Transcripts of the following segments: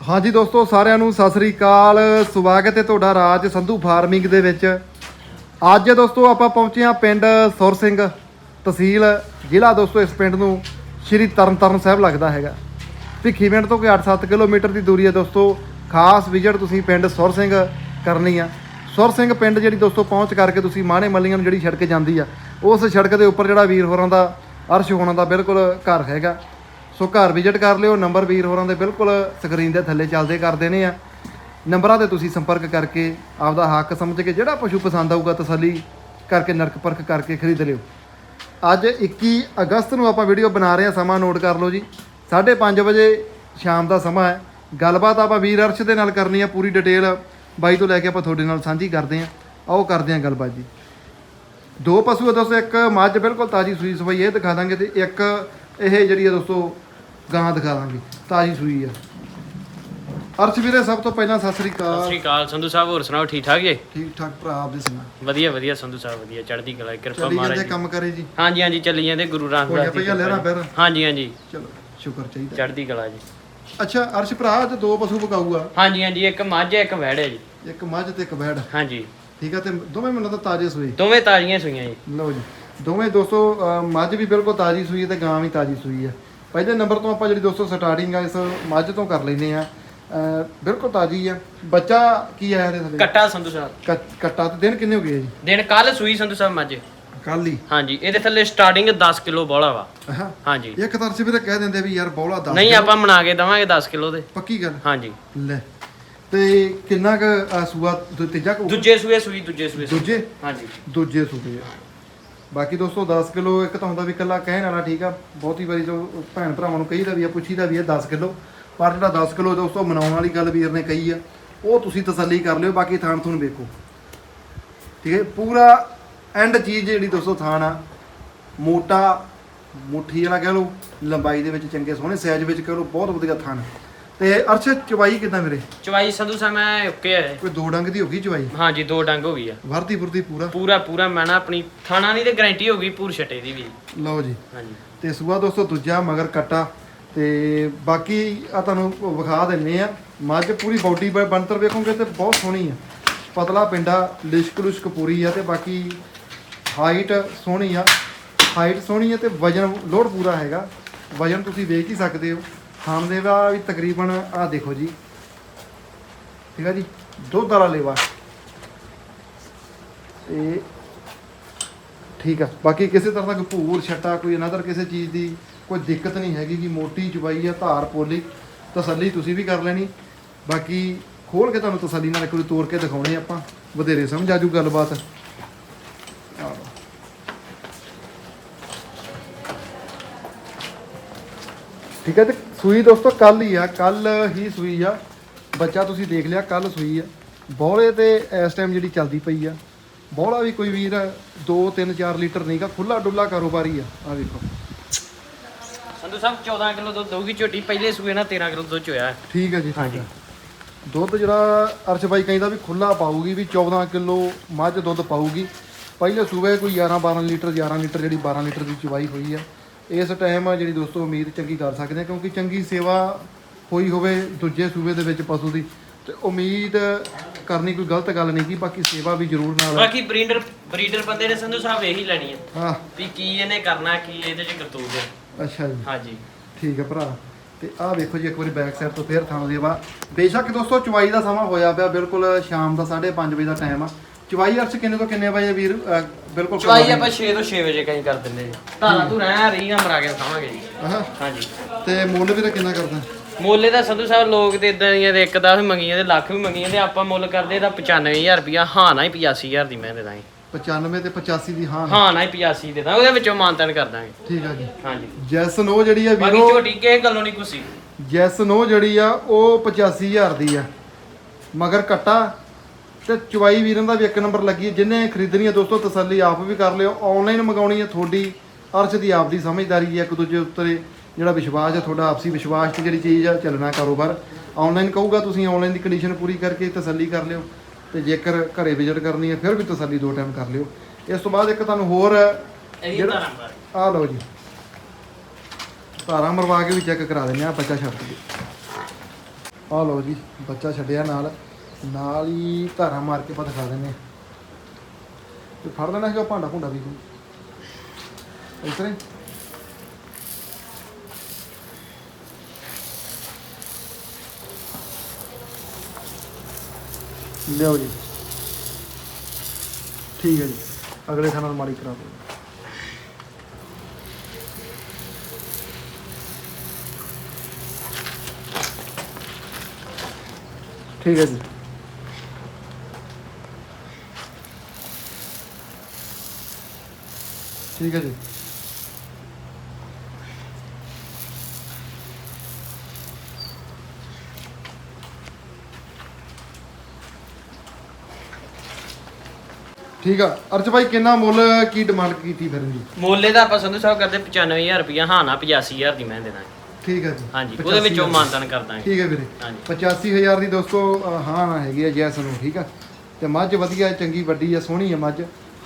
ਹਾਂਜੀ ਦੋਸਤੋ, ਸਾਰਿਆਂ ਨੂੰ ਸਤਿ ਸ੍ਰੀ ਅਕਾਲ। ਸਵਾਗਤ ਹੈ ਤੁਹਾਡਾ ਰਾਜ ਸੰਧੂ ਫਾਰਮਿੰਗ ਦੇ ਵਿੱਚ। ਅੱਜ ਦੋਸਤੋ, ਆਪਾਂ ਪਹੁੰਚੇ ਹਾਂ ਪਿੰਡ ਸੁਰ ਸਿੰਘ ਤਹਿਸੀਲ, ਜ਼ਿਲ੍ਹਾ ਦੋਸਤੋ, ਇਸ ਪਿੰਡ ਨੂੰ ਸ਼੍ਰੀ ਤਰਨਤਾਰਨ ਸਾਹਿਬ ਲੱਗਦਾ ਹੈਗਾ। ਭਿੱਖੀਵਿੰਡ ਤੋਂ ਕੋਈ 8-7 ਕਿਲੋਮੀਟਰ ਦੀ ਦੂਰੀ ਹੈ ਦੋਸਤੋ, ਖਾਸ ਵਿਜ਼ਿਟ ਤੁਸੀਂ ਪਿੰਡ ਸੁਰ ਸਿੰਘ ਕਰਨੀ ਆ। ਸੁਰ ਸਿੰਘ ਪਿੰਡ ਜਿਹੜੀ ਦੋਸਤੋ, ਪਹੁੰਚ ਕਰਕੇ ਤੁਸੀਂ ਮਾਣੇ ਮੱਲੀਆਂ ਨੂੰ ਜਿਹੜੀ ਸੜਕ ਜਾਂਦੀ ਆ, ਉਸ ਸੜਕ ਦੇ ਉੱਪਰ ਜਿਹੜਾ ਵੀਰ ਹੋਰਾਂ ਦਾ ਅਰਸ਼ ਹੋਣਾ ਦਾ ਬਿਲਕੁਲ ਘਰ ਹੈਗਾ। ਸੋ ਘਰ ਵਿਜ਼ਿਟ ਕਰ ਲਿਓ ਨੰਬਰ ਵੀਰ ਹੋਰਾਂ ਦੇ ਬਿਲਕੁਲ ਸਕਰੀਨ ਦੇ ਥੱਲੇ ਚੱਲਦੇ ਕਰ ਦੇਣੇ ਆ। ਨੰਬਰਾਂ ਤੇ ਤੁਸੀਂ ਸੰਪਰਕ ਕਰਕੇ ਆਪਦਾ ਹੱਕ ਸਮਝ ਕੇ ਜਿਹੜਾ ਪਸ਼ੂ ਪਸੰਦ ਆਊਗਾ ਤਸੱਲੀ ਕਰਕੇ, ਨਰਕ ਪਰਖ ਕਰਕੇ ਖਰੀਦ ਲਿਓ। ਅੱਜ 21 ਅਗਸਤ ਨੂੰ ਆਪਾਂ ਵੀਡੀਓ ਬਣਾ ਰਹੇ ਹਾਂ, ਸਮਾਂ ਨੋਟ ਕਰ ਲਓ ਜੀ। 5:30 ਵਜੇ ਸ਼ਾਮ ਦਾ ਸਮਾਂ ਹੈ। ਗੱਲਬਾਤ ਆਪਾਂ ਵੀਰ ਅਰਸ਼ ਦੇ ਨਾਲ ਕਰਨੀ ਆ, ਪੂਰੀ ਡਿਟੇਲ ਬਾਈ ਤੋਂ ਲੈ ਕੇ ਆਪਾਂ ਤੁਹਾਡੇ ਨਾਲ ਸਾਂਝੀ ਕਰਦੇ ਹਾਂ। ਆਓ ਕਰਦੇ ਹਾਂ ਗੱਲਬਾਤ ਜੀ। ਦੋ ਪਸ਼ੂ ਆ ਦੋਸਤੋ, ਇੱਕ ਮੱਝ ਬਿਲਕੁਲ ਤਾਜੀ ਸੂਈ ਸਵਾਈ ਇਹ ਦਿਖਾ ਦਾਂਗੇ ਤੇ ਇੱਕ ਇਹ ਜਿਹੜੀ ਆ ਦੋਸਤੋ ਗਾਂ ਦਿਖਾ ਦਾਂਗੇ ਤਾਜੀ ਸੂਈ ਆ। ਅਰਸ਼ ਵੀਰੇ ਸਭ ਤੋਂ ਪਹਿਲਾਂ ਸਤਿ ਸ੍ਰੀ ਸਤਿ ਅਕਾਲ ਸ਼੍ਰੀ ਅਕਾਲ ਸੰਧੂ ਸਾਹਿਬ ਹੋਰ ਸੁਣਾਓ ਠੀਕ ਠਾਕ ਜੀ? ਠੀਕ ਠਾਕ ਭਰਾ ਆਪਦੇ ਸੁਣਾ। ਵਧੀਆ ਵਧੀਆ ਸੰਧੂ ਸਾਹਿਬ ਵਧੀਆ ਚੜ੍ਹਦੀ ਕਲਾ ਕਿਰਪਾ ਚੱਲੀ ਮਹਾਰਾਜ ਜਾਂਦੇ ਦੀ। ਕੰਮ ਕਰੇ ਜੀ? ਹਾਂਜੀ ਹਾਂਜੀ ਚੱਲੀ ਜਾਂਦੇ ਗੁਰੂ ਰਾਮਦਾਸ ਲਹਿਰਾ ਫਿਰ? ਹਾਂਜੀ ਹਾਂਜੀ। ਚਲੋ ਸ਼ੁਕਰ ਚਾਹੀਦਾ। ਚੜ੍ਹਦੀ ਕਲਾ ਜੀ। ਅੱਛਾ ਅਰਸ਼ ਭਰਾ ਅੱਜ ਦੋ ਪਸ਼ੂ ਬਕਾਊਗਾ ਹਾਂਜੀ ਹਾਂਜੀ ਇੱਕ ਮੱਝ ਹੈ ਇੱਕ ਵੈੜ ਹੈ ਜੀ। ਇੱਕ ਮੱਝ ਤੇ ਇੱਕ ਬੈੜ ਹਾਂਜੀ। ਠੀਕ ਆ ਤੇ ਦੋਵੇਂ ਮੈਨੂੰ ਤਾਂ ਤਾਜ਼ੇ ਸੂਏ। ਦੋਵੇਂ ਤਾਜ਼ੀਆਂ ਸੂਈਆਂ ਜੀ। ਲਓ ਜੀ। ਦੋਵੇਂ ਦੋਸਤੋ ਅਹ ਮੱਝ ਵੀ ਬਿਲਕੁਲ ਤਾਜ਼ੀ ਸੂਈ ਹੈ ਤੇ ਗਾਂ ਵੀ ਤਾਜ਼ੀ ਸੂਈ ਹੈ। ਪਹਿਲੇ ਨੰਬਰ ਤੋਂ ਆਪਾਂ ਜਿਹੜੀ ਦੋਸਤੋ ਸਟਾਰਟਿੰਗ ਆ ਇਸ ਮੱਝ ਤੋਂ ਕਰ ਲੈਨੇ ਆ। ਬਿਲਕੁਲ ਤਾਜ਼ੀ ਆ। ਬੱਚਾ ਕੀ ਆਇਆ ਇਹਦੇ ਥੱਲੇ? ਕੱਟਾ ਸੰਧੂ ਸਾਹਿਬ। ਕੱਟ- ਕੱਟਾ ਤੇ ਦਿਨ ਕਿੰਨੇ ਹੋ ਗਏ ਜੀ? ਦਿਨ ਕੱਲ ਸੂਈ ਸੰਧੂ ਸਾਹਿਬ ਮੱਝ। ਕੱਲ ਹੀ? ਹਾਂਜੀ ਇਹਦੇ ਥੱਲੇ ਸਟਾਰਟਿੰਗ 10 ਕਿਲੋ ਬੋਲਾ ਵਾ। ਹਾਂ ਹਾਂਜੀ। ਇੱਕ ਤਰ੍ਹਾਂ ਵੀਰੇ ਕਹਿ ਦਿੰਦੇ ਵੀ ਯਾਰ ਬੌਲਾ ਦੱਸ ਨਹੀਂ ਆਪਾਂ ਬਣਾ ਕੇ ਦਵਾਂਗੇ 10 ਕਿਲੋ ਦੇ। ਪੱਕੀ ਗੱਲ? ਹਾਂਜੀ। ਲੈ ਤੇ ਕਿੰਨਾ ਕ ਸੂਆ ਦੂ- ਤੀਜਾ ਕੁ ਦੂਜੇ ਸੂਏ ਸੂਈ ਦੂਜੇ ਸੂਏ ਸੂਈ। ਦੂਜੇ? ਹਾਂਜੀ। ਦੂਜੇ ਸੂਬੇ ਆ। ਬਾਕੀ ਦੋਸਤੋ 10 ਕਿਲੋ ਇੱਕ ਤਾਂ ਹੁੰਦਾ ਵੀ ਇਕੱਲਾ ਕਹਿਣ ਵਾਲਾ, ਠੀਕ ਆ। ਬਹੁਤੀ ਵਾਰੀ ਜੋ ਭੈਣ ਭਰਾਵਾਂ ਨੂੰ ਕਹੀਦਾ ਵੀ ਆ, ਪੁੱਛੀਦਾ ਵੀ ਆ 10 ਕਿਲੋ। ਪਰ ਜਿਹੜਾ 10 ਕਿਲੋ ਦੋਸਤੋ, ਮਨਾਉਣ ਵਾਲੀ ਗੱਲ ਵੀਰ ਨੇ ਕਹੀ ਆ, ਉਹ ਤੁਸੀਂ ਤਸੱਲੀ ਕਰ ਲਿਓ, ਬਾਕੀ ਥਾਣ ਤੁਹਾਨੂੰ ਵੇਖੋ। ਠੀਕ ਹੈ ਪੂਰਾ ਐਂਡ ਚੀਜ਼ ਜਿਹੜੀ ਦੋਸਤੋ ਥਾਣ ਆ। ਮੋਟਾ ਮੁੱਠੀ ਵਾਲਾ ਕਹਿ ਲਓ, ਲੰਬਾਈ ਦੇ ਵਿੱਚ ਚੰਗੇ ਸੋਹਣੇ ਸਾਈਜ਼ ਵਿੱਚ ਕਹਿ ਲਓ, ਬਹੁਤ ਵਧੀਆ ਥਾਣ ਤੇ ਅਰਸ਼ ਚਵਾਈ ਕਿਦਾਂ ਵੀਰੇ? ਚਵਾਈ ਸੰਧੂ ਸਾਹਿਬ ਮੈਂ ਓਕੇ ਹੈ ਕੋਈ ਦੋ ਡੰਗ ਦੀ ਹੋ ਗਈ ਚਵਾਈ? ਹਾਂਜੀ ਦੋ ਡੰਗ ਹੋ ਗਈ ਆ। ਵਰਦੀ ਫੁਰਦੀ ਪੂਰਾ? ਪੂਰਾ ਪੂਰਾ ਮੈਂ ਨਾ ਆਪਣੀ ਥਾਣਾ ਦੀ ਤੇ ਗਾਰੰਟੀ ਹੋ ਗਈ ਪੂਰ ਛਟੇ ਦੀ ਵੀ। ਲਓ ਜੀ। ਹਾਂਜੀ। ਤੇ ਸੂਆ ਦੋਸਤੋ ਦੂਜਾ ਮਗਰ ਕੱਟਾ। ਤੇ ਬਾਕੀ ਆ ਤੁਹਾਨੂੰ ਵਿਖਾ ਦਿੰਨੇ ਆ। ਮੱਝ ਪੂਰੀ ਬਾਡੀ ਬਣਤਰ ਵੇਖੋਗੇ ਤੇ ਬਹੁਤ ਸੋਹਣੀ ਆ। ਪਤਲਾ ਪਿੰਡਾ ਲਿਸ਼ਕ ਲੁਸ਼ਕ ਪੂਰੀ ਆ ਤੇ ਬਾਕੀ ਹਾਈਟ ਸੋਹਣੀ ਆ। ਹਾਈਟ ਸੋਹਣੀ ਆ ਤੇ ਵਜਨ ਲੋਡ ਪੂਰਾ ਹੈਗਾ। ਵਜਨ ਤੁਸੀਂ ਵੇਖ ਹੀ ਸਕਦੇ ਹੋ। ਖਾਣ ਦਾ ਵੀ ਤਕਰੀਬਨ ਆ ਦੇਖੋ ਜੀ। ਠੀਕ ਆ ਜੀ, ਦੁੱਧ ਵਾਲਾ ਲੇਵਾ। ਤੇ ਠੀਕ ਆ, ਬਾਕੀ ਕਿਸੇ ਤਰ੍ਹਾਂ ਦਾ ਕੋਈ ਭੂਰ, ਛੱਟਾ, ਕੋਈ ਅਨਦਰ ਕਿਸੇ ਚੀਜ਼ ਦੀ ਕੋਈ ਦਿੱਕਤ ਨਹੀਂ ਹੈਗੀ ਕਿ ਮੋਟੀ ਚੁਬਾਈ ਆ, ਧਾਰ, ਪੋਲੀ, ਤਸੱਲੀ ਤੁਸੀਂ ਵੀ ਕਰ ਲੈਣੀ। ਬਾਕੀ ਖੋਲ ਕੇ ਤੁਹਾਨੂੰ ਤਸੱਲੀ ਨਾਲ ਇੱਕ ਵਾਰੀ ਤੋੜ ਕੇ ਦਿਖਾਉਣੇ ਆਪਾਂ, ਵਧੇਰੇ ਸਮਝ ਆ ਜੂ ਗੱਲਬਾਤ। ਆਹ ਠੀਕ ਹੈ ਤੇ ਸੂਈ ਦੋਸਤੋ ਕੱਲ ਹੀ ਆ ਕੱਲ ਹੀ ਸੂਈ ਆ। ਬੱਚਾ ਤੁਸੀਂ ਦੇਖ ਲਿਆ ਕੱਲ ਸੂਈ ਆ। ਬੋਲੇ ਤੇ ਇਸ ਟਾਈਮ ਜਿਹੜੀ ਚੱਲਦੀ ਪਈ ਆ ਬੋਲਾ ਵੀ ਕੋਈ ਵੀਰ 2 3 4 ਲੀਟਰ ਨਹੀਂਗਾ ਖੁੱਲਾ ਡੁੱਲਾ ਕਾਰੋਬਾਰੀ ਆ। ਆ ਵੇਖੋ। ਸੰਧੂ ਸਾਹਿਬ 14 ਕਿਲੋ ਦੁੱਧ ਦਊਗੀ ਝੋਟੀ ਪਹਿਲੇ ਸੂਏ ਨਾਲ 13 ਕਿਲੋ ਦੁੱਧ ਚੋਇਆ। ਠੀਕ ਹੈ ਜੀ ਠੀਕ ਹੈ ਦੁੱਧ ਜਿਹੜਾ ਅਰਸ਼ ਬਾਈ ਕਹਿੰਦਾ ਵੀ ਖੁੱਲਾ ਪਾਊਗੀ ਵੀ 14 ਕਿਲੋ ਮੱਝ ਦੁੱਧ ਪਾਊਗੀ। ਪਹਿਲੇ ਸੂਬੇ ਕੋਈ 11 12 ਲੀਟਰ 11 ਲੀਟਰ ਜਿਹੜੀ 12 ਲੀਟਰ ਦੀ ਚਵਾਈ ਹੋਈ ਆ। ਇਸ ਟਾਈਮ ਜਿਹੜੀ ਦੋਸਤੋ ਉਮੀਦ ਚੰਗੀ ਕਰ ਸਕਦੇ ਆ ਕਿਉਂਕਿ ਚੰਗੀ ਸੇਵਾ ਹੋਈ ਹੋਵੇ ਦੂਜੇ ਸੂਬੇ ਦੇ ਵਿੱਚ ਪਸ਼ੂ ਦੀ ਤੇ ਉਮੀਦ ਕਰਨੀ ਕੋਈ ਗਲਤ ਗੱਲ ਨਹੀਂ ਕੀ ਬਾਕੀ ਸੇਵਾ ਵੀ ਜ਼ਰੂਰ ਨਾਲ ਬਾਕੀ ਬਰੀਡਰ ਬਰੀਡਰ ਬੰਦੇ ਨੇ ਸੰਧੂ ਸਾਹਿਬ ਇਹੀ ਲੈਣੀ ਹੈ ਹਾਂ। ਵੀ ਕੀ ਇਹਨੇ ਕਰਨਾ ਕੀ ਇਹਦੇ ਚ ਕਰਤੂਤ ਹੈ ਅੱਛਾ ਜੀ। ਹਾਂਜੀ। ਠੀਕ ਹੈ ਭਰਾ। ਤੇ ਆਹ ਵੇਖੋ ਜੀ ਇੱਕ ਵਾਰੀ ਬੈਕ ਸਾਈਡ ਤੋਂ ਫੇਰ ਥਾਂ ਦੇਵਾ ਬੇਸ਼ੱਕ ਦੋਸਤੋ ਚਵਾਈ ਦਾ ਸਮਾਂ ਹੋਇਆ ਪਿਆ ਬਿਲਕੁਲ ਸ਼ਾਮ ਦਾ 5:30 ਵਜੇ ਦਾ ਟਾਈਮ ਆ। ਚਵਾਈ ਅਰਸ਼ ਕਿੰਨੇ ਤੋਂ ਕਿੰਨੇ ਵਜੇ ਵੀਰ? ਅਹ, ਬਿਲਕੁਲ ਚਵਾਈ ਆਪਾਂ 6 ਤੋਂ 6 ਵਜੇ ਕਹੀਂ ਕਰ ਦਿੰਦੇ ਜੀ। ਧਾਰਾ ਤੂੰ ਰਹਿ ਰਹੀਆਂ ਮਰਾ ਕੇ ਖਾਵਾਂਗੇ ਜੀ। ਹਾਂ। ਹਾਂਜੀ। ਤੇ ਮੁੱਲ ਵੀ ਤਾਂ ਕਿੰਨਾ ਕਰਦਾ? ਮੁੱਲੇ ਦਾ ਸੰਧੂ ਸਾਹਿਬ ਲੋਕ ਤੇ ਇਦਾਂ ਦੀਆਂ ਦੇ ਇੱਕ ਦਾ ਵੀ ਮੰਗੀਆਂ ਤੇ ਲੱਖ ਵੀ ਮੰਗੀਆਂ ਤੇ ਆਪਾਂ ਮੁੱਲ ਕਰਦੇ ਇਹਦਾ 95000 ਰੁਪਿਆ ਹਾਂ ਨਾ ਹੀ 85000 ਦੀ ਮੈਂ ਦੇ ਦਾਂਗੇ। 95 ਤੇ 85 ਦੀ ਹਾਂ ਹਾਂ ਨਾ ਹੀ 85 ਦੇ ਦਾਂਗੇ ਉਹਦੇ ਵਿੱਚੋਂ ਮਾਨਤਨ ਕਰ ਦਾਂਗੇ। ਠੀਕ ਆ ਜੀ। ਹਾਂਜੀ। ਜੈਸ ਨੋ ਜਿਹੜੀ ਆ ਬਾਕੀ ਵੀਰੋ ਝੋਟੀ ਕਿਸੇ ਗੱਲੋਂ ਨਹੀਂ ਕੁਸੀ ਜੈਸ ਨੋ ਜਿਹੜੀ ਆ ਉਹ 85000 ਦੀ ਆ। ਮਗਰ ਕੱਟਾ ਤੇ ਚਵਾਈ ਵੀਰਾਂ ਦਾ ਵੀ ਇੱਕ ਨੰਬਰ ਲੱਗੀ ਹੈ। ਜਿਹਨੇ ਖਰੀਦਣੀ ਹੈ ਦੋਸਤੋ ਤਸੱਲੀ ਆਪ ਵੀ ਕਰ ਲਿਓ। ਆਨਲਾਈਨ ਮੰਗਾਉਣੀ ਹੈ ਤੁਹਾਡੀ ਅਰਸ਼ ਦੀ ਆਪ ਦੀ ਸਮਝਦਾਰੀ ਹੈ। ਇੱਕ ਦੂਜੇ ਉੱਤੇ ਜਿਹੜਾ ਵਿਸ਼ਵਾਸ ਹੈ ਤੁਹਾਡਾ ਆਪਸੀ ਵਿਸ਼ਵਾਸ ਤੇ ਜਿਹੜੀ ਚੀਜ਼ ਆ ਚੱਲਣਾ ਕਾਰੋਬਾਰ। ਆਨਲਾਈਨ ਕਹੂਗਾ ਤੁਸੀਂ ਆਨਲਾਈਨ ਦੀ ਕੰਡੀਸ਼ਨ ਪੂਰੀ ਕਰਕੇ ਤਸੱਲੀ ਕਰ ਲਿਓ। ਤੇ ਜੇਕਰ ਘਰੇ ਵਿਜ਼ਿਟ ਕਰਨੀ ਹੈ ਫਿਰ ਵੀ ਤਸੱਲੀ ਦੋ ਟਾਈਮ ਕਰ ਲਿਓ। ਇਸ ਤੋਂ ਬਾਅਦ ਇੱਕ ਤੁਹਾਨੂੰ ਹੋਰ ਜਿਹੜਾ- ਆ ਲਓ ਜੀ। ਧਾਰਾਂ ਮਰਵਾ ਕੇ ਵੀ ਚੈੱਕ ਕਰਾ ਦਿੰਦੇ ਆ ਬੱਚਾ ਛੱਡ ਕੇ। ਆ ਲਓ ਜੀ ਬੱਚਾ ਛੱਡਿਆ ਨਾਲ। ਨਾਲ ਹੀ ਧਾਰਾ ਮਾਰ ਕੇ ਆਪਾਂ ਦਿਖਾ ਦਿੰਦੇ ਤੇ ਫੜ ਲੈਣਾ ਹੈਗਾ ਭਾਂਡਾ ਭੁੰਡਾ ਵੀ ਇਸ ਤਰ੍ਹਾਂ ਹੀ। ਲਿਓ ਜੀ। ਠੀਕ ਹੈ ਜੀ। ਅਗਲੇ ਥਾਂ ਨਾਲ ਮਾਰੀ ਕਰਾ ਦਿਓ ਠੀਕ ਹੈ ਜੀ। ਠੀਕ ਹੈ ਜੀ। ਠੀਕ ਆ। ਅਰਜ ਭਾਈ ਕਿੰਨਾ ਮੁੱਲ ਕੀ ਡਿਮਾਂਡ ਕੀਤੀ ਫਿਰ ਜੀ ਮੋਲੇ ਦਾ ਆਪਾਂ ਸੰਧੂ ਸਾਹਿਬ ਕਰਦੇ 95000 ਰੁਪਇਆ ਹਾਂ ਨਾ 85000 ਦੀ ਮੈਂ ਦੇ ਦਾਂਗੇ ਠੀਕ ਹੈ ਜੀ। ਹਾਂਜੀ 85 ਉਹਦੇ ਵਿੱਚੋਂ ਹਜ਼ਾਰ। ਮਾਨਤਨ ਕਰ ਦਾਂਗੇ। ਠੀਕ ਹੈ ਵੀਰੇ। ਹਾਂਜੀ। 85000 ਦੀ ਦੋਸਤੋ ਅ, ਹਾਂ ਨਾ ਹੈਗੀ ਹੈ ਜੈਸ ਨੂੰ ਠੀਕ ਆ। ਤੇ ਮੱਝ ਵਧੀਆ ਚੰਗੀ ਵੱਡੀ ਹੈ ਸੋਹਣੀ ਹੈ ਮੱਝ।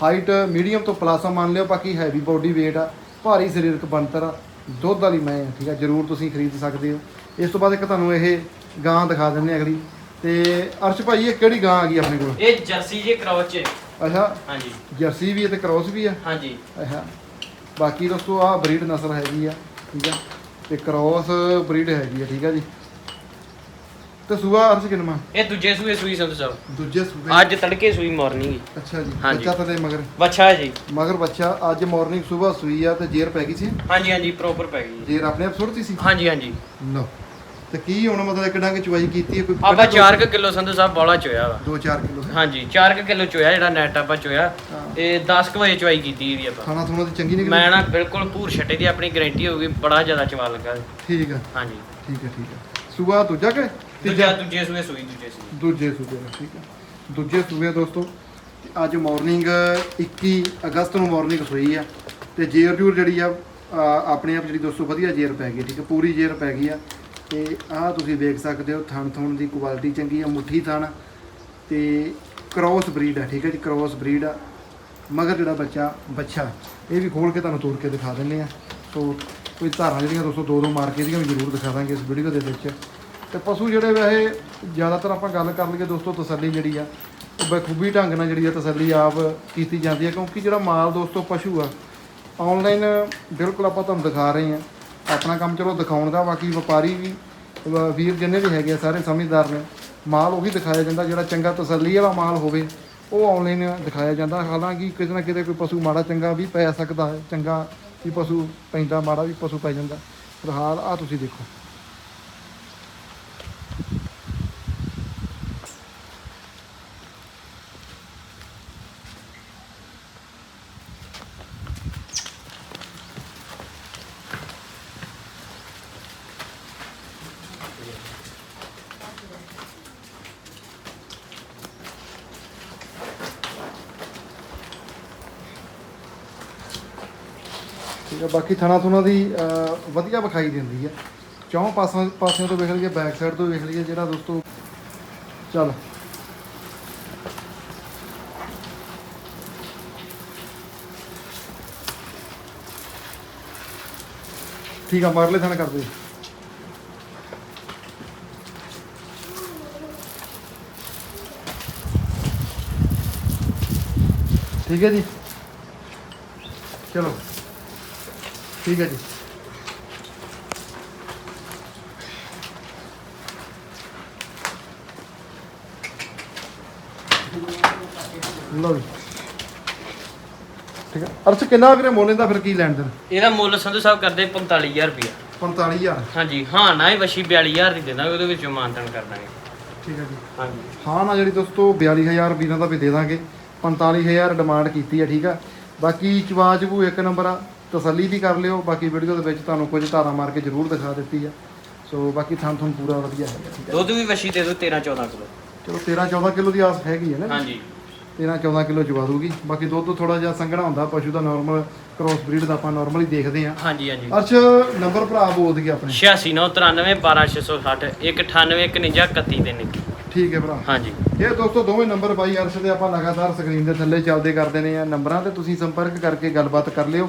ਹਾਈਟ ਮੀਡੀਅਮ ਤੋਂ ਪਲੱਸ ਮੰਨ ਲਿਓ ਬਾਕੀ ਹੈਵੀ ਬੋਡੀ weight ਆ ਭਾਰੀ ਸਰੀਰਕ ਬਣਤਰ ਆ ਦੁੱਧ ਵਾਲੀ ਮੈਂ ਆ ਠੀਕ ਆ ਜਰੂਰ ਤੁਸੀਂ ਖਰੀਦ ਸਕਦੇ ਹੋ। ਇਸ ਤੋਂ ਬਾਅਦ ਇੱਕ ਤੁਹਾਨੂੰ ਇਹ ਗਾਂ ਦਿਖਾ ਆ ਅਗਲੀ। ਤੇ ਅਰਸ਼ ਭਾਈ ਇਹ ਕਿਹੜੀ ਗਾਂ ਆ ਗਈ ਆਪਣੇ ਕੋਲ? ਇਹ ਜਰਸੀ ਜੇ ਕ੍ਰੋਸ ਚ ਅੱਛਾ ਹਾਂਜੀ। ਜਰਸੀ ਵੀ ਹੈ ਤੇ ਕ੍ਰੋਸ ਵੀ ਆ? ਹਾਂਜੀ। ਅੱਛਾ। ਬਾਕੀ ਦੋਸਤੋ ਆ ਬਰੀਡ ਨਸਲ ਹੈਗੀ ਆ ਠੀਕ ਆ। ਤੇ ਕ੍ਰੋਸ ਬਰੀਡ ਹੈਗੀ ਆ ਠੀਕ ਆ ਜੀ। ਤੇ ਸੂਆ ਅਰਸ਼ ਕਿਨਮਾ ਇਹ ਦੂਜੇ ਸੂਏ ਸੂਈ ਸੰਧੂ ਸਾਹਿਬ ਦੂਜੇ ਸੂਬੇ ਅੱਜ ਤੜਕੇ ਸੂਈ ਮਾਰਨਿੰਗ ਅੱਛਾ ਜੀ ਹਾਂਜੀ। ਬੱਚਾ ਤਾਂ ਮਗਰ। ਬੱਚਾ ਜੀ। ਮਗਰ ਬੱਚਾ ਅੱਜ ਮਾਰਨਿੰਗ ਸਵੇਰ ਸੂਈ ਆ ਤੇ ਜੇਰ ਪੈ ਗਈ ਸੀ? ਹਾਂਜੀ ਹਾਂਜੀ ਪ੍ਰੋਪਰ ਪੈ ਗਈ। ਜੀ। ਜੇਰ ਆਪਣੇ ਆਪ ਸੁੱਟਤੀ ਸੀ? ਹਾਂਜੀ ਹਾਂਜੀ। ਲਓ ਤੇ ਕੀ ਹੁਣ ਮਤਲਬ ਕਿੰਨਾ ਕਿ ਚੁਆਈ ਕੀਤੀ ਹੈ? ਕੋਈ ਆਪਾਂ 4 ਕਿਲੋ ਸੰਧੂ ਸਾਹਿਬ ਬੋਲਾ ਚੋਇਆ ਵਾ। 2-4 ਕਿਲੋ ਹਾਂਜੀ 4 ਕਿਲੋ ਚੋਇਆ ਜਿਹੜਾ ਨੈਟ ਆਪਾਂ ਚੋਇਆ। ਹਾਂ। ਇਹ 10 ਕੁ ਵਜੇ ਚਵਾਈ ਕੀਤੀ ਇਹਦੀ ਆਪਾਂ। ਖਾਣਾ ਥੋਣਾ ਦੀ ਚੰਗੀ ਨਿਕਲੀ? ਮੈਂ ਨਾ ਬਿਲਕੁਲ ਭੂਰ ਛੱਟੇ ਦੀ ਆਪਣੀ ਗਾਰੰਟੀ ਹੋਊਗੀ ਬੜਾ ਜ਼ਿਆਦਾ ਚਵਾ ਲੱਗਾ। ਠੀਕ ਆ। ਹਾਂਜੀ। ਠੀਕ ਆ ਠੀਕ ਆ। ਸੂਆ ਦੂਜਾ ਕਿ? ਦੂਜਾ ਦੂਜੇ ਸੂਏ ਸੂਈ ਦੂਜੇ ਸੂਏ। ਦੂਜੇ ਸੂਬੇ ਦਾ ਠੀਕ ਆ ਦੂਜੇ ਸੂਬੇ ਦੋਸਤੋ ਤੇ ਅੱਜ ਮਾਰਨਿੰਗ 21 ਅਗਸਤ ਨੂੰ ਮਾਰਨਿੰਗ ਸੋਈ ਆ। ਤੇ ਜੇਰ ਜੂਰ ਜਿਹੜੀ ਆ ਆਪਣੇ ਆਪ ਜਿਹੜੀ ਦੋਸਤੋ ਵਧੀਆ ਜੇਰ ਪੈ ਗਈ ਠੀਕ ਆ ਪੂਰੀ ਜੇਰ ਪੈ ਗਈ ਆ। ਤੇ ਆਹ ਤੁਸੀਂ ਵੇਖ ਸਕਦੇ ਹੋ ਥਣ ਥਣ ਦੀ ਕੁਆਲਿਟੀ ਚੰਗੀ ਆ ਮੁੱਠੀ ਥਣ। ਤੇ ਕ੍ਰੋਸ ਬਰੀਡ ਆ ਠੀਕ ਹੈ ਜੀ ਕ੍ਰੋਸ ਬਰੀਡ ਆ। ਮਗਰ ਜਿਹੜਾ ਬੱਚਾ ਬੱਚਾ ਇਹ ਵੀ ਖੋਲ ਕੇ ਤੁਹਾਨੂੰ ਤੋੜ ਕੇ ਦਿਖਾ ਦਿੰਨੇ ਆ। ਸੋ ਕੋਈ ਧਾਰਾਂ ਜਿਹੜੀਆਂ ਦੋਸਤੋ ਦੋ ਦੋ ਮਾਰ ਕੇ ਇਹਦੀਆਂ ਵੀ ਜ਼ਰੂਰ ਦਿਖਾ ਦਾਂਗੇ ਇਸ ਵੀਡੀਓ ਦੇ ਵਿੱਚ। ਤੇ ਪਸ਼ੂ ਜਿਹੜੇ ਵੈਸੇ ਜ਼ਿਆਦਾਤਰ ਆਪਾਂ ਗੱਲ ਕਰ ਲਈਏ ਦੋਸਤੋ ਤਸੱਲੀ ਜਿਹੜੀ ਆ, ਉਹ ਬਖੂਬੀ ਢੰਗ ਨਾਲ ਜਿਹੜੀ ਆ ਤਸੱਲੀ ਆਪ ਕੀਤੀ ਜਾਂਦੀ ਹੈ ਕਿਉਂਕਿ ਜਿਹੜਾ ਮਾਲ ਦੋਸਤੋ ਪਸ਼ੂ ਆ ਆਨਲਾਈਨ ਬਿਲਕੁਲ ਆਪਾਂ ਤੁਹਾਨੂੰ ਦਿਖਾ ਰਹੇ ਆ। ਆਪਣਾ ਕੰਮ ਚਲੋ ਦਿਖਾਉਣ ਦਾ, ਬਾਕੀ ਵਪਾਰੀ ਵੀ ਵੀਰ ਜਿੰਨੇ ਵੀ ਹੈਗੇ ਆ ਸਾਰੇ ਸਮਝਦਾਰ ਨੇ, ਮਾਲ ਉਹੀ ਦਿਖਾਇਆ ਜਾਂਦਾ, ਜਿਹੜਾ ਚੰਗਾ ਤਸੱਲੀ ਵਾਲਾ ਮਾਲ ਹੋਵੇ, ਉਹ ਆਨਲਾਈਨ ਦਿਖਾਇਆ ਜਾਂਦਾ। ਹਾਲਾਂਕਿ ਕਿਤੇ ਨਾ ਕਿਤੇ ਕੋਈ ਪਸ਼ੂ ਮਾੜਾ ਚੰਗਾ ਵੀ ਪੈ ਸਕਦਾ ਹੈ, ਚੰਗਾ ਵੀ ਪਸ਼ੂ ਪੈਂਦਾ, ਮਾੜਾ ਵੀ ਪਸ਼ੂ ਪੈ ਜਾਂਦਾ। ਫਿਲਹਾਲ ਆ ਤੁਸੀਂ ਦੇਖੋ। ਠੀਕ ਬਾਕੀ ਥਣਾ ਥੁਣਾ ਦੀ ਅਹ, ਵਧੀਆ ਵਿਖਾਈ ਦਿੰਦੀ ਹੈ ਚੌਂ ਪਾਸਾਂ ਪਾਸਿਆਂ ਤੋਂ ਵੇਖ ਲਈਏ ਬੈਕ ਸਾਈਡ ਤੋਂ ਵੇਖ ਲਈਏ ਜਿਹੜਾ ਦੋਸਤੋ ਚੱਲ। ਠੀਕ ਆ ਮਰਲੇ ਥਣ ਕਰਦੇ ਠੀਕ ਹੈ ਜੀ। ਚਲੋ। ਠੀਕ ਹੈ ਜੀ। ਲਓ ਜੀ। ਠੀਕ ਹੈ। ਅਰਥ ਕਿੰਨਾ ਵੀਰੇ ਮੋਲੇ ਦਾ ਫਿਰ ਕੀ ਲੈਣ ਦੇਣ? ਇਹਦਾ ਮੁੱਲ ਸੰਧੂ ਸਾਹਿਬ ਕਰਦੇ 45000 ਰੁਪਇਆ। 45000 ਹਾਂਜੀ ਹਾਂ ਨਾ ਹੀ ਵਸ਼ੀ 42000 ਦੀ ਦੇ ਦਾਂਗੇ ਉਹਦੇ ਵਿੱਚੋਂ ਮਾਨਤਨ ਕਰ ਦਾਂਗੇ। ਠੀਕ ਹੈ ਜੀ। ਹਾਂਜੀ। ਹਾਂ ਨਾ ਜਿਹੜੀ ਦੋਸਤੋ 42000 ਵੀਰਾਂ ਦਾ ਵੀ ਦੇ ਦਾਂਗੇ। 45000 ਡਿਮਾਂਡ ਕੀਤੀ ਹੈ ਠੀਕ ਆ ਬਾਕੀ ਚਵਾ ਚਬੂ ਇੱਕ ਨੰਬਰ ਆ। ਤਸੱਲੀ ਵੀ ਕਰ ਲਿਓ ਬਾਕੀ ਵੀਡੀਓ ਦੇ ਵਿੱਚ ਤੁਹਾਨੂੰ ਕੁਝ ਧਾਰਾ ਮਾਰ ਕੇ ਜ਼ਰੂਰ ਦਿਖਾ ਦਿੱਤੀ ਆ। ਸੋ ਬਾਕੀ ਥਾਂ ਤੁਹਾਨੂੰ ਪੂਰਾ ਵਧੀਆ ਹੈਗਾ ਠੀਕ ਹੈ। ਦੁੱਧ ਵੀ ਵਸ਼ੀ ਦੇ ਦਿਓ 13 14 ਕਿਲੋ। ਚਲੋ 13 14 ਕਿਲੋ ਦੀ ਆਸ ਹੈਗੀ ਹੈ ਨਾ ਹਾਂਜੀ। 13 14 ਕਿਲੋ ਚਵਾ ਦੂਗੀ ਬਾਕੀ ਦੁੱਧ ਥੋੜਾ ਜਿਹਾ ਸੰਘਣਾ ਹੁੰਦਾ ਪਸ਼ੂ ਦਾ ਨਾਰਮਲ ਕ੍ਰੋਸ ਬਰੀਡ ਦਾ ਆਪਾਂ ਨਾਰਮਲੀ ਦੇਖਦੇ ਆ ਹਾਂਜੀ ਹਾਂਜੀ। ਅਰਸ਼ ਨੰਬਰ ਭਰਾ ਬੋਲ ਦਈਏ ਆਪਣੇ। 8693 12660 198 ਦੇ ਨਿੱਕੀ ਠੀਕ ਹੈ ਭਰਾ। ਹਾਂਜੀ। ਇਹ ਦੋਸਤੋ ਦੋਵੇਂ ਨੰਬਰ ਬਾਈ ਅਰਸ਼ ਦੇ ਆਪਾਂ ਲਗਾਤਾਰ ਸਕਰੀਨ ਦੇ ਥੱਲੇ ਚੱਲਦੇ ਕਰਦੇ ਨੇ ਆ। ਨੰਬਰਾਂ ਤੇ ਤੁਸੀਂ ਸੰਪਰਕ ਕਰਕੇ ਗੱਲਬਾਤ ਕਰ ਲਿਓ।